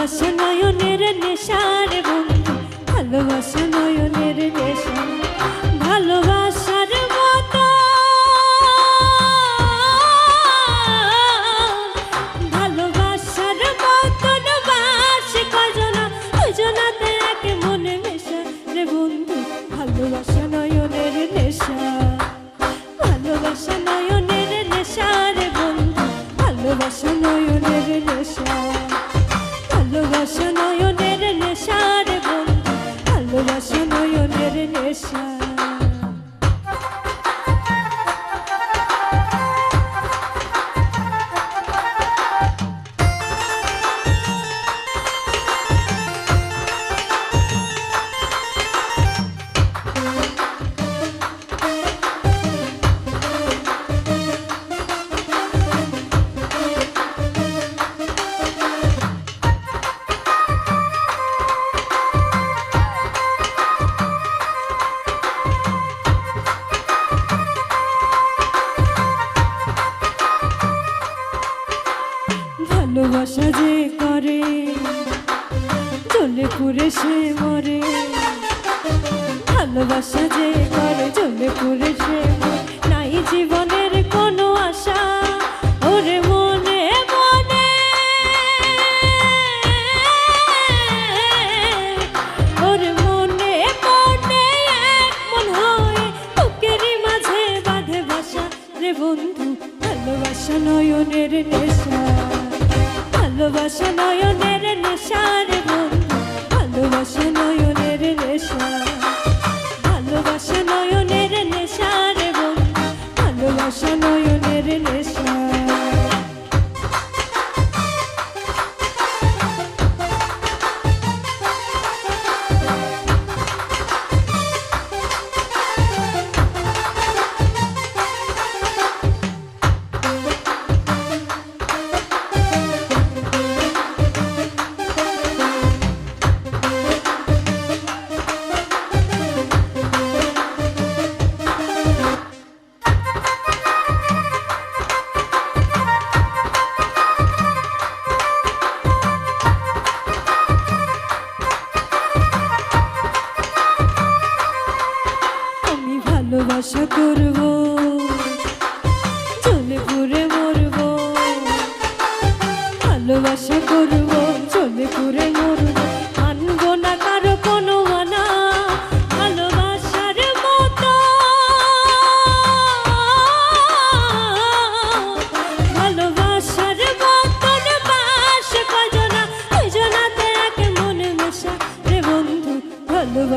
ভালোবাসা নয়নের নেশা রে বন্ধু, ভালোবাসা নয়নের নেশা, ভালোবাসার মতো। ভালোবাসার মতন বাস কজনা, দুজনাতে এক মনে মেশা রে বন্ধু, ভালোবাসা নয়নের নেশা। ভালোবাসা নয়নের বন্ধু, ভালোবাসা নয়নের নেশা। ভালোবাসা পুরে সে মরে। ভালোবাসা যে করে জ্বলে পুরে সে নাই জীবনের কোনো আশা, ওরে মনে মনে। ওরে মনে মনে মন হয়ে বুকেরই মাঝে বাঁধে বাসা। রে বন্ধু, ভালোবাসা নয়নের নেশা। ভালোবাসা নয়নের নেশা, রে বন্ধু। ভালোবাসা নয়নের নেশা ভালোবাসা নয়নের নেশা রে বন্ধু ভালোবাসা নয়নের নেশা। ভালোবাসা করব চলে ঘুরে মরব। ভালোবাসা